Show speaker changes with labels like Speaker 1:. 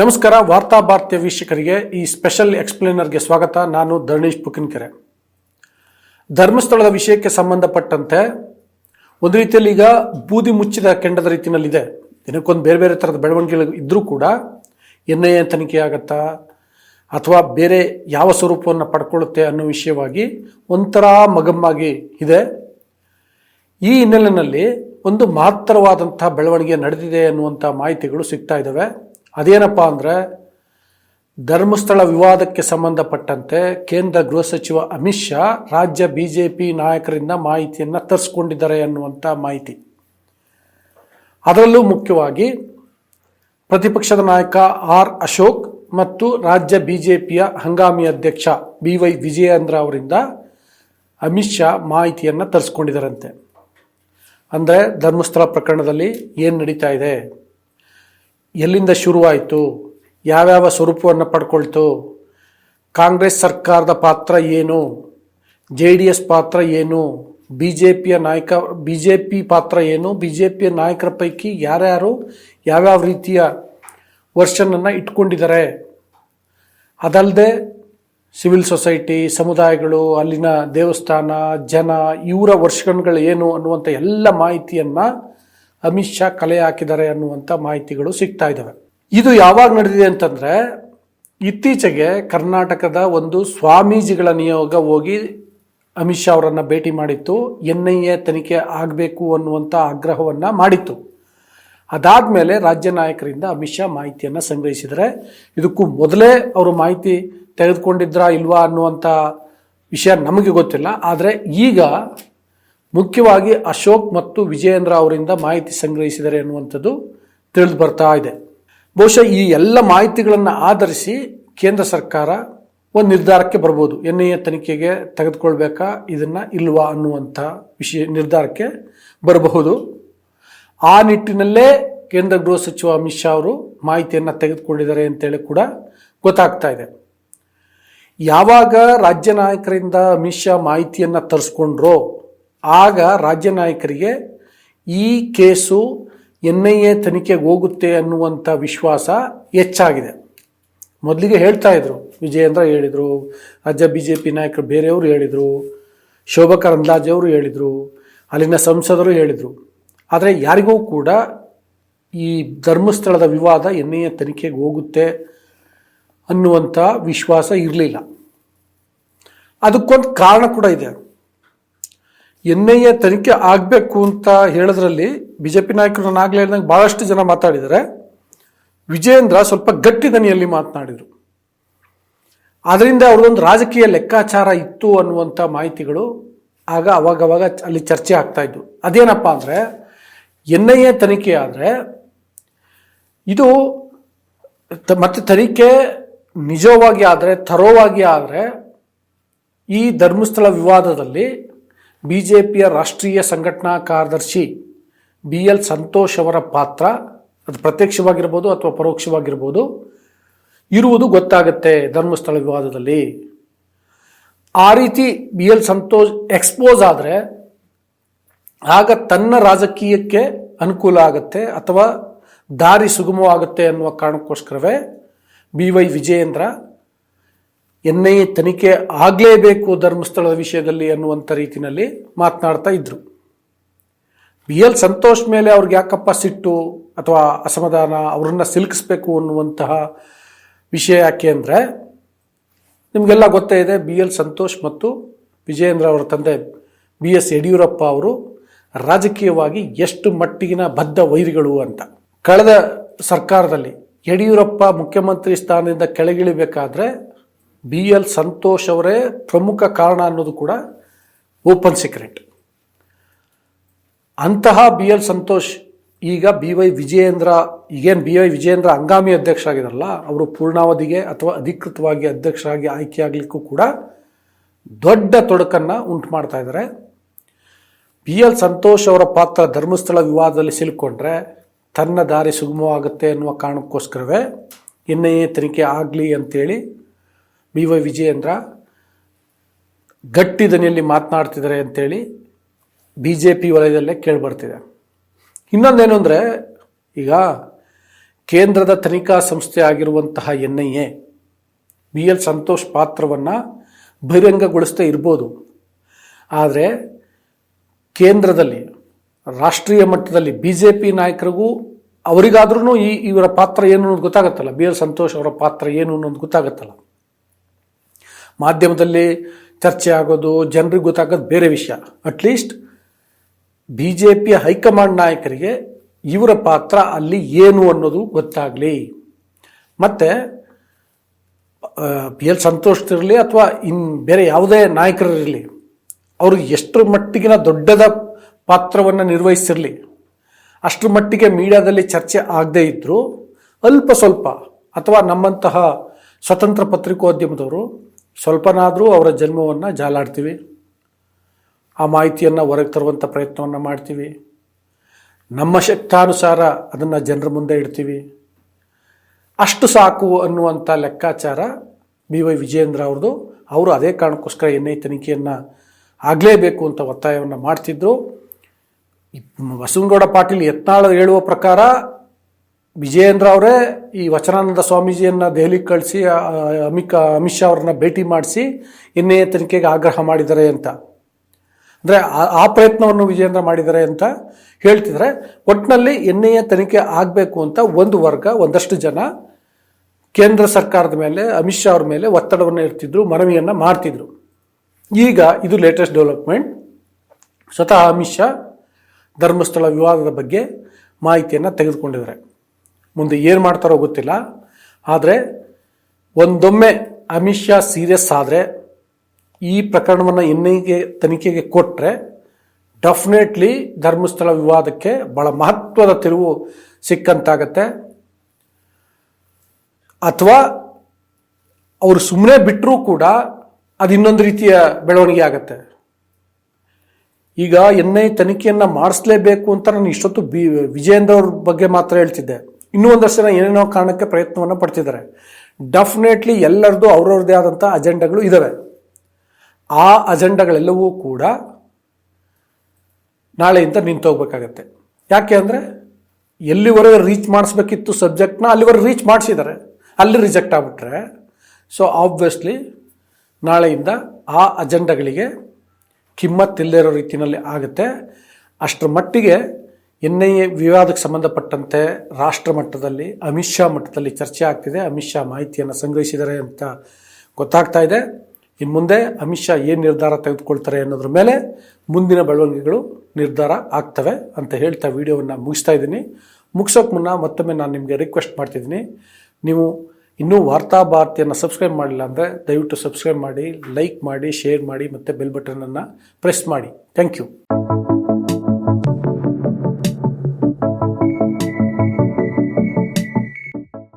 Speaker 1: ನಮಸ್ಕಾರ, ವಾರ್ತಾ ಭಾರತೀಯ ವೀಕ್ಷಕರಿಗೆ ಈ ಸ್ಪೆಷಲ್ ಎಕ್ಸ್ಪ್ಲೇನರ್ಗೆ ಸ್ವಾಗತ. ನಾನು ಧರ್ಣೇಶ್ ಪುಕಿನ್ಕೆರೆ. ಧರ್ಮಸ್ಥಳದ ವಿಷಯಕ್ಕೆ ಸಂಬಂಧಪಟ್ಟಂತೆ ಒಂದು ರೀತಿಯಲ್ಲಿ ಈಗ ಬೂದಿ ಮುಚ್ಚಿದ ಕೆಂಡದ ರೀತಿಯಲ್ಲಿದೆ. ದಿನಕ್ಕೊಂದು ಬೇರೆ ಬೇರೆ ಥರದ ಬೆಳವಣಿಗೆಗಳು ಇದ್ದರೂ ಕೂಡ ಎನ್ ಐ ಎ ತನಿಖೆ ಆಗತ್ತಾ, ಅಥವಾ ಬೇರೆ ಯಾವ ಸ್ವರೂಪವನ್ನು ಪಡ್ಕೊಳ್ಳುತ್ತೆ ಅನ್ನೋ ವಿಷಯವಾಗಿ ಒಂಥರ ಮಗಮ್ಮಾಗಿ ಇದೆ. ಈ ಹಿನ್ನೆಲೆಯಲ್ಲಿ ಒಂದು ಮಹತ್ತರವಾದಂಥ ಬೆಳವಣಿಗೆ ನಡೆದಿದೆ ಅನ್ನುವಂಥ ಮಾಹಿತಿಗಳು ಸಿಗ್ತಾ ಇದ್ದಾವೆ. ಅದೇನಪ್ಪ ಅಂದರೆ ಧರ್ಮಸ್ಥಳ ವಿವಾದಕ್ಕೆ ಸಂಬಂಧಪಟ್ಟಂತೆ ಕೇಂದ್ರ ಗೃಹ ಸಚಿವ ಅಮಿತ್ ಶಾ ರಾಜ್ಯ ಬಿ ಜೆ ಪಿ ನಾಯಕರಿಂದ ಮಾಹಿತಿಯನ್ನು ತರಿಸ್ಕೊಂಡಿದ್ದಾರೆ ಅನ್ನುವಂಥ ಮಾಹಿತಿ. ಅದರಲ್ಲೂ ಮುಖ್ಯವಾಗಿ ಪ್ರತಿಪಕ್ಷದ ನಾಯಕ ಆರ್ ಅಶೋಕ್ ಮತ್ತು ರಾಜ್ಯ ಬಿ ಜೆ ಪಿಯ ಹಂಗಾಮಿ ಅಧ್ಯಕ್ಷ ಬಿ ವೈ ವಿಜಯೇಂದ್ರ ಅವರಿಂದ ಅಮಿತ್ ಶಾ ಮಾಹಿತಿಯನ್ನು ತರಿಸ್ಕೊಂಡಿದ್ದಾರಂತೆ ಅಂದರೆ ಧರ್ಮಸ್ಥಳ ಪ್ರಕರಣದಲ್ಲಿ ಏನು ನಡೀತಾ ಇದೆ? ಎಲ್ಲಿಂದ ಶುರುವಾಯಿತು? ಯಾವ್ಯಾವ ಸ್ವರೂಪವನ್ನು ಪಡ್ಕೊಳ್ತು? ಕಾಂಗ್ರೆಸ್ ಸರ್ಕಾರದ ಪಾತ್ರ ಏನು? ಜೆ ಡಿ ಎಸ್ ಪಾತ್ರ ಏನು? ಬಿ ಜೆ ಪಿಯ ನಾಯಕ ಬಿ ಜೆ ಪಿ ಪಾತ್ರ ಏನು? ಬಿ ಜೆ ಪಿಯ ನಾಯಕರ ಪೈಕಿ ಯಾರ್ಯಾರು ಯಾವ್ಯಾವ ರೀತಿಯ ವರ್ಷನನ್ನು ಇಟ್ಕೊಂಡಿದ್ದಾರೆ? ಅದಲ್ಲದೆ ಸಿವಿಲ್ ಸೊಸೈಟಿ, ಸಮುದಾಯಗಳು, ಅಲ್ಲಿನ ದೇವಸ್ಥಾನ, ಜನ, ಇವರ ವರ್ಷಗಳು ಏನು ಅನ್ನುವಂಥ ಎಲ್ಲ ಮಾಹಿತಿಯನ್ನು ಅಮಿತ್ ಶಾ ಕಲೆ ಹಾಕಿದ್ದಾರೆ ಅನ್ನುವಂಥ ಮಾಹಿತಿಗಳು ಸಿಗ್ತಾ ಇದ್ದಾವೆ ಇದು ಯಾವಾಗ ನಡೆದಿದೆ ಅಂತಂದರೆ ಇತ್ತೀಚೆಗೆ ಕರ್ನಾಟಕದ ಒಂದು ಸ್ವಾಮೀಜಿಗಳ ನಿಯೋಗ ಹೋಗಿ ಅಮಿತ್ ಶಾ ಅವರನ್ನು ಭೇಟಿ ಮಾಡಿತ್ತು. ಎನ್ ಐ ಎ ತನಿಖೆ ಆಗಬೇಕು ಅನ್ನುವಂಥ ಆಗ್ರಹವನ್ನು ಮಾಡಿತ್ತು. ಅದಾದಮೇಲೆ ರಾಜ್ಯ ನಾಯಕರಿಂದ ಅಮಿತ್ ಶಾ ಮಾಹಿತಿಯನ್ನು ಸಂಗ್ರಹಿಸಿದರೆ ಇದಕ್ಕೂ ಮೊದಲೇ ಅವರು ಮಾಹಿತಿ ತೆಗೆದುಕೊಂಡಿದ್ರಾ ಇಲ್ವಾ ಅನ್ನುವಂಥ ವಿಷಯ ನಮಗೆ ಗೊತ್ತಿಲ್ಲ. ಆದರೆ ಈಗ ಮುಖ್ಯವಾಗಿ ಅಶೋಕ್ ಮತ್ತು ವಿಜಯೇಂದ್ರ ಅವರಿಂದ ಮಾಹಿತಿ ಸಂಗ್ರಹಿಸಿದರೆ ಎನ್ನುವಂಥದ್ದು ತಿಳಿದು ಬರ್ತಾ ಇದೆ. ಬಹುಶಃ ಈ ಎಲ್ಲ ಮಾಹಿತಿಗಳನ್ನು ಆಧರಿಸಿ ಕೇಂದ್ರ ಸರ್ಕಾರ ಒಂದು ನಿರ್ಧಾರಕ್ಕೆ ಬರ್ಬೋದು. ಎನ್ ಐ ಎ ತನಿಖೆಗೆ ತೆಗೆದುಕೊಳ್ಬೇಕಾ, ಇದನ್ನು ಇಲ್ವಾ ಅನ್ನುವಂಥ ವಿಷಯ, ನಿರ್ಧಾರಕ್ಕೆ ಬರಬಹುದು. ಆ ನಿಟ್ಟಿನಲ್ಲೇ ಕೇಂದ್ರ ಗೃಹ ಸಚಿವ ಅಮಿತ್ ಶಾ ಅವರು ಮಾಹಿತಿಯನ್ನು ತೆಗೆದುಕೊಂಡಿದ್ದಾರೆ ಅಂತೇಳಿ ಕೂಡ ಗೊತ್ತಾಗ್ತಾ ಇದೆ. ಯಾವಾಗ ರಾಜ್ಯ ನಾಯಕರಿಂದ ಅಮಿತ್ ಶಾ ಮಾಹಿತಿಯನ್ನು ತರಿಸ್ಕೊಂಡ್ರೋ ಆಗ ರಾಜ್ಯ ನಾಯಕರಿಗೆ ಈ ಕೇಸು ಎನ್ ಐ ಎ ತನಿಖೆಗೆ ಹೋಗುತ್ತೆ ಅನ್ನುವಂಥ ವಿಶ್ವಾಸ ಹೆಚ್ಚಾಗಿದೆ. ಮೊದಲಿಗೆ ಹೇಳ್ತಾ ಇದ್ರು, ವಿಜಯೇಂದ್ರ ಹೇಳಿದರು, ರಾಜ್ಯ ಬಿ ಜೆ ಪಿ ನಾಯಕರು ಬೇರೆಯವರು ಹೇಳಿದರು ಶೋಭಾ ಕರಂದ್ಲಾಜೆ ಅವರು ಹೇಳಿದರು, ಅಲ್ಲಿನ ಸಂಸದರು ಹೇಳಿದರು. ಆದರೆ ಯಾರಿಗೂ ಕೂಡ ಈ ಧರ್ಮಸ್ಥಳದ ವಿವಾದ ಎನ್ ಐ ಎ ತನಿಖೆಗೆ ಹೋಗುತ್ತೆ ಅನ್ನುವಂಥ ವಿಶ್ವಾಸ ಇರಲಿಲ್ಲ. ಅದಕ್ಕೊಂದು ಕಾರಣ ಕೂಡ ಇದೆ. ಎನ್ ಐ ಎ ತನಿಖೆ ಆಗಬೇಕು ಅಂತ ಹೇಳೋದ್ರಲ್ಲಿ ಬಿ ಜೆ ಪಿ ನಾಯಕರು ನಾನು ಆಗಲೇ ಹೇಳಿದಂಗೆ ಭಾಳಷ್ಟು ಜನ ಮಾತಾಡಿದ್ದಾರೆ. ವಿಜೇಂದ್ರ ಸ್ವಲ್ಪ ಗಟ್ಟಿ ದನಿಯಲ್ಲಿ ಮಾತನಾಡಿದರು. ಅದರಿಂದ ಅವ್ರದ್ದೊಂದು ರಾಜಕೀಯ ಲೆಕ್ಕಾಚಾರ ಇತ್ತು ಅನ್ನುವಂಥ ಮಾಹಿತಿಗಳು ಆಗ ಅವಾಗವಾಗ ಅಲ್ಲಿ ಚರ್ಚೆ ಆಗ್ತಾ ಇದ್ವು. ಅದೇನಪ್ಪ ಅಂದರೆ ಎನ್ ಐ ಎ ತನಿಖೆ ಆದರೆ ಇದು ಮತ್ತೆ ತನಿಖೆ ನಿಜವಾಗಿ ಆದರೆ, ಥರೋವಾಗಿ ಆದರೆ ಈ ಧರ್ಮಸ್ಥಳ ವಿವಾದದಲ್ಲಿ ಬಿ ಜೆ ಪಿಯ ರಾಷ್ಟ್ರೀಯ ಸಂಘಟನಾ ಕಾರ್ಯದರ್ಶಿ ಬಿ ಎಲ್ ಸಂತೋಷ್ ಅವರ ಪಾತ್ರ ಅದು ಪ್ರತ್ಯಕ್ಷವಾಗಿರ್ಬೋದು ಅಥವಾ ಪರೋಕ್ಷವಾಗಿರ್ಬೋದು ಇರುವುದು ಗೊತ್ತಾಗುತ್ತೆ ಧರ್ಮಸ್ಥಳ ವಿವಾದದಲ್ಲಿ. ಆ ರೀತಿ ಬಿ ಎಲ್ ಸಂತೋಷ್ ಎಕ್ಸ್ಪೋಸ್ ಆದರೆ ಆಗ ತನ್ನ ರಾಜಕೀಯಕ್ಕೆ ಅನುಕೂಲ ಆಗುತ್ತೆ ಅಥವಾ ದಾರಿ ಸುಗಮವಾಗುತ್ತೆ ಅನ್ನುವ ಕಾರಣಕ್ಕೋಸ್ಕರವೇ B Y Vijayendra N I ತನಿಖೆ ಆಗಲೇಬೇಕು ಧರ್ಮಸ್ಥಳದ ವಿಷಯದಲ್ಲಿ ಅನ್ನುವಂಥ ರೀತಿಯಲ್ಲಿ ಮಾತನಾಡ್ತಾ ಇದ್ರು. ಬಿ ಎಲ್ ಸಂತೋಷ್ ಮೇಲೆ ಅವ್ರಿಗೆ ಯಾಕಪ್ಪ ಸಿಟ್ಟು ಅಥವಾ ಅಸಮಾಧಾನ ಅವ್ರನ್ನ ಸಿಲುಕಿಸ್ಬೇಕು ಅನ್ನುವಂತಹ ವಿಷಯ ಯಾಕೆ ಅಂದರೆ ನಿಮಗೆಲ್ಲ ಗೊತ್ತೇ ಇದೆ, ಬಿ ಎಲ್ ಸಂತೋಷ್ ಮತ್ತು ವಿಜಯೇಂದ್ರ ಅವರ ತಂದೆ ಬಿ ಎಸ್ ಯಡಿಯೂರಪ್ಪ ಅವರು ರಾಜಕೀಯವಾಗಿ ಎಷ್ಟು ಮಟ್ಟಿಗಿನ ಬದ್ಧ ವೈರಿಗಳು ಅಂತ. ಕಳೆದ ಸರ್ಕಾರದಲ್ಲಿ ಯಡಿಯೂರಪ್ಪ ಮುಖ್ಯಮಂತ್ರಿ ಸ್ಥಾನದಿಂದ ಕೆಳಗಿಳಿಬೇಕಾದ್ರೆ ಬಿ ಎಲ್ ಸಂತೋಷ್ ಅವರೇ ಪ್ರಮುಖ ಕಾರಣ ಅನ್ನೋದು ಕೂಡ ಓಪನ್ ಸೀಕ್ರೆಟ್. ಅಂತಹ ಬಿ ಎಲ್ ಸಂತೋಷ್ ಈಗ ಬಿ ವೈ ವಿಜಯೇಂದ್ರ, ಈಗೇನು ಬಿ ವೈ ವಿಜಯೇಂದ್ರ ಅಧ್ಯಕ್ಷ ಅಧ್ಯಕ್ಷರಾಗಿದಾರಲ್ಲ ಅವರು ಪೂರ್ಣಾವಧಿಗೆ ಅಥವಾ ಅಧಿಕೃತವಾಗಿ ಅಧ್ಯಕ್ಷರಾಗಿ ಆಯ್ಕೆಯಾಗಲಿಕ್ಕೂ ಕೂಡ ದೊಡ್ಡ ತೊಡಕನ್ನು ಉಂಟು ಮಾಡ್ತಾ ಇದ್ದಾರೆ. ಬಿ ಎಲ್ ಸಂತೋಷ್ ಅವರ ಪಾತ್ರ ಧರ್ಮಸ್ಥಳ ವಿವಾದದಲ್ಲಿ ಸಿಲುಕೊಂಡ್ರೆ ತನ್ನ ದಾರಿ ಸುಗಮವಾಗುತ್ತೆ ಅನ್ನುವ ಕಾರಣಕ್ಕೋಸ್ಕರವೇ ಇನ್ನೇ ತನಿಖೆ ಆಗಲಿ ಅಂತೇಳಿ ಬಿ ವೈ ವಿಜಯೇಂದ್ರ ಗಟ್ಟಿ ದನಿಯಲ್ಲಿ ಮಾತನಾಡ್ತಿದ್ದಾರೆ ಅಂತೇಳಿ ಬಿ ಜೆ ಪಿ ವಲಯದಲ್ಲೇ ಕೇಳಿಬರ್ತಿದೆ. ಇನ್ನೊಂದೇನು ಅಂದರೆ ಈಗ ಕೇಂದ್ರದ ತನಿಖಾ ಸಂಸ್ಥೆ ಆಗಿರುವಂತಹ N I A, B L Santosh ಪಾತ್ರವನ್ನು ಬಹಿರಂಗಗೊಳಿಸ್ತೇ ಇರ್ಬೋದು. ಆದರೆ ಕೇಂದ್ರದಲ್ಲಿ, ರಾಷ್ಟ್ರೀಯ ಮಟ್ಟದಲ್ಲಿ ಬಿ ಜೆ ಪಿ ನಾಯಕರಿಗೂ ಅವರಿಗಾದ್ರೂ ಈ ಇವರ ಪಾತ್ರ ಏನು ಅನ್ನೋದು ಗೊತ್ತಾಗತ್ತಲ್ಲ? ಬಿ ಎಲ್ ಸಂತೋಷ್ ಅವರ ಪಾತ್ರ ಏನು ಅನ್ನೋದು ಗೊತ್ತಾಗತ್ತಲ್ಲ? ಮಾಧ್ಯಮದಲ್ಲಿ ಚರ್ಚೆ ಆಗೋದು, ಜನರಿಗೆ ಗೊತ್ತಾಗೋದು ಬೇರೆ ವಿಷಯ. ಅಟ್ಲೀಸ್ಟ್ ಬಿ ಜೆ ಪಿಯ ಹೈಕಮಾಂಡ್ ನಾಯಕರಿಗೆ ಇವರ ಪಾತ್ರ ಅಲ್ಲಿ ಏನು ಅನ್ನೋದು ಗೊತ್ತಾಗಲಿ. ಮತ್ತು ಪಿ ಎಲ್ ಸಂತೋಷ್ ಇರಲಿ ಅಥವಾ ಇನ್ ಬೇರೆ ಯಾವುದೇ ನಾಯಕರಿರಲಿ ಅವ್ರಿಗೆ ಎಷ್ಟರ ಮಟ್ಟಿಗಿನ ದೊಡ್ಡದ ಪಾತ್ರವನ್ನು ನಿರ್ವಹಿಸಿರಲಿ. ಅಷ್ಟರ ಮಟ್ಟಿಗೆ ಮೀಡಿಯಾದಲ್ಲಿ ಚರ್ಚೆ ಆಗದೇ ಇದ್ದರೂ ಅಲ್ಪ ಸ್ವಲ್ಪ, ಅಥವಾ ನಮ್ಮಂತಹ ಸ್ವತಂತ್ರ ಪತ್ರಿಕೋದ್ಯಮದವರು ಸ್ವಲ್ಪನಾದರೂ ಅವರ ಜನ್ಮವನ್ನು ಜಾಲಾಡ್ತೀವಿ. ಆ ಮಾಹಿತಿಯನ್ನು ಹೊರಗೆ ತರುವಂಥ ಪ್ರಯತ್ನವನ್ನು ಮಾಡ್ತೀವಿ. ನಮ್ಮ ಶಕ್ತಾನುಸಾರ ಅದನ್ನು ಜನರ ಮುಂದೆ ಇಡ್ತೀವಿ. ಅಷ್ಟು ಸಾಕು ಅನ್ನುವಂಥ ಲೆಕ್ಕಾಚಾರ ಬಿ ವೈ ವಿಜಯೇಂದ್ರ ಅವ್ರದ್ದು. ಅವರು ಅದೇ ಕಾರಣಕ್ಕೋಸ್ಕರ ಎನ್ ಐ ತನಿಖೆಯನ್ನು ಆಗಲೇಬೇಕು ಅಂತ ಒತ್ತಾಯವನ್ನು ಮಾಡ್ತಿದ್ರು. ಬಸವನಗೌಡ ಪಾಟೀಲ್ ಯತ್ನಾಳ್ ಹೇಳುವ ಪ್ರಕಾರ ವಿಜಯೇಂದ್ರ ಅವರೇ ಈ ವಚನಾನಂದ ಸ್ವಾಮೀಜಿಯನ್ನು ದೆಹಲಿಗೆ ಕಳಿಸಿ ಅಮಿತ್ ಅಮಿತ್ ಶಾ ಅವ್ರನ್ನ ಭೇಟಿ ಮಾಡಿಸಿ ಇನ್ನೇ ತನಿಖೆಗೆ ಆಗ್ರಹ ಮಾಡಿದ್ದಾರೆ ಅಂತ. ಅಂದರೆ ಆ ಪ್ರಯತ್ನವನ್ನು ವಿಜಯೇಂದ್ರ ಮಾಡಿದ್ದಾರೆ ಅಂತ ಹೇಳ್ತಿದ್ರೆ ಒಟ್ಟಿನಲ್ಲಿ ಎನ್ ಐ ಎ ತನಿಖೆ ಆಗಬೇಕು ಅಂತ ಒಂದು ವರ್ಗ, ಒಂದಷ್ಟು ಜನ ಕೇಂದ್ರ ಸರ್ಕಾರದ ಮೇಲೆ, ಅಮಿತ್ ಶಾ ಅವ್ರ ಮೇಲೆ ಒತ್ತಡವನ್ನು ಇರ್ತಿದ್ರು ಮನವಿಯನ್ನು ಮಾಡ್ತಿದ್ರು. ಈಗ ಇದು ಲೇಟೆಸ್ಟ್ ಡೆವಲಪ್ಮೆಂಟ್ ಸ್ವತಃ ಅಮಿತ್ ಶಾ ಧರ್ಮಸ್ಥಳ ವಿವಾದದ ಬಗ್ಗೆ ಮಾಹಿತಿಯನ್ನು ತೆಗೆದುಕೊಂಡಿದ್ದಾರೆ. ಮುಂದೆ ಏನು ಮಾಡ್ತಾರೋ ಗೊತ್ತಿಲ್ಲ. ಆದರೆ ಒಂದೊಮ್ಮೆ ಅಮಿತ್ ಶಾ ಸೀರಿಯಸ್ ಆದರೆ ಈ ಪ್ರಕರಣವನ್ನು ಎನ್ ಐಗೆ ತನಿಖೆಗೆ ಕೊಟ್ಟರೆ ಡೆಫಿನೆಟ್ಲಿ ಧರ್ಮಸ್ಥಳ ವಿವಾದಕ್ಕೆ ಭಾಳ ಮಹತ್ವದ ತಿರುವು ಸಿಕ್ಕಂತಾಗತ್ತೆ. ಅಥವಾ ಅವರು ಸುಮ್ಮನೆ ಬಿಟ್ಟರೂ ಕೂಡ ಅದು ಇನ್ನೊಂದು ರೀತಿಯ ಬೆಳವಣಿಗೆ ಆಗುತ್ತೆ. ಈಗ ಎನ್ ಐ ತನಿಖೆಯನ್ನು ಮಾಡಿಸ್ಲೇಬೇಕು ಅಂತ ನಾನು ಇಷ್ಟೊತ್ತು ಬಿ, ವಿಜಯೇಂದ್ರ ಅವ್ರ ಬಗ್ಗೆ ಮಾತ್ರ ಹೇಳ್ತಿದ್ದೆ. ಇನ್ನೂ ಒಂದಷ್ಟು ಜನ ಏನೇನೋ ಕಾರಣಕ್ಕೆ ಪ್ರಯತ್ನವನ್ನು ಪಡ್ತಿದ್ದಾರೆ. ಡೆಫಿನೆಟ್ಲಿ ಎಲ್ಲರದ್ದು ಅವ್ರವ್ರದ್ದೇ ಆದಂಥ ಅಜೆಂಡಾಗಳು ಇದ್ದಾವೆ ಆ ಅಜೆಂಡಾಗಳೆಲ್ಲವೂ ಕೂಡ ನಾಳೆಯಿಂದ ನಿಂತೋಗ್ಬೇಕಾಗತ್ತೆ ಯಾಕೆ ಅಂದರೆ ಎಲ್ಲಿವರೆಗೆ ರೀಚ್ ಮಾಡಿಸ್ಬೇಕಿತ್ತು ಸಬ್ಜೆಕ್ಟ್ನ ಅಲ್ಲಿವರೆಗೆ ರೀಚ್ ಮಾಡಿಸಿದ್ದಾರೆ. ಅಲ್ಲಿ ರಿಜೆಕ್ಟ್ ಆಗಿಬಿಟ್ರೆ ಸೊ ಆಬ್ವಿಯಸ್ಲಿ ನಾಳೆಯಿಂದ ಆ ಅಜೆಂಡಾಗಳಿಗೆ ಕಿಮ್ಮತ್ತಿಲ್ಲದೆ ಇರೋ ರೀತಿಯಲ್ಲಿ ಆಗುತ್ತೆ. ಅಷ್ಟರ ಮಟ್ಟಿಗೆ ಎನ್ ಐ ಎ ವಿವಾದಕ್ಕೆ ಸಂಬಂಧಪಟ್ಟಂತೆ ರಾಷ್ಟ್ರ ಮಟ್ಟದಲ್ಲಿ ಅಮಿತ್ ಶಾ ಮಟ್ಟದಲ್ಲಿ ಚರ್ಚೆ ಆಗ್ತಿದೆ. ಅಮಿತ್ ಶಾ ಮಾಹಿತಿಯನ್ನು ಸಂಗ್ರಹಿಸಿದ್ದಾರೆ ಅಂತ ಗೊತ್ತಾಗ್ತಾ ಇದೆ. ಇನ್ನು ಮುಂದೆ ಅಮಿತ್ ಶಾ ಏನು ನಿರ್ಧಾರ ತೆಗೆದುಕೊಳ್ತಾರೆ ಅನ್ನೋದ್ರ ಮೇಲೆ ಮುಂದಿನ ಬೆಳವಣಿಗೆಗಳು ನಿರ್ಧಾರ ಆಗ್ತವೆ ಅಂತ ಹೇಳ್ತಾ ವಿಡಿಯೋವನ್ನು ಮುಗಿಸ್ತಾ ಇದ್ದೀನಿ. ಮುಗಿಸೋಕೆ ಮುನ್ನ ಮತ್ತೊಮ್ಮೆ ನಾನು ನಿಮಗೆ ರಿಕ್ವೆಸ್ಟ್ ಮಾಡ್ತಿದ್ದೀನಿ. ನೀವು ಇನ್ನೂ ವಾರ್ತಾ ಭಾರತಿಯನ್ನು ಸಬ್ಸ್ಕ್ರೈಬ್ ಮಾಡಿಲ್ಲ ಅಂದರೆ ದಯವಿಟ್ಟು ಸಬ್ಸ್ಕ್ರೈಬ್ ಮಾಡಿ ಲೈಕ್ ಮಾಡಿ ಶೇರ್ ಮಾಡಿ ಮತ್ತು ಬೆಲ್ ಬಟನನ್ನು ಪ್ರೆಸ್ ಮಾಡಿ. Thank you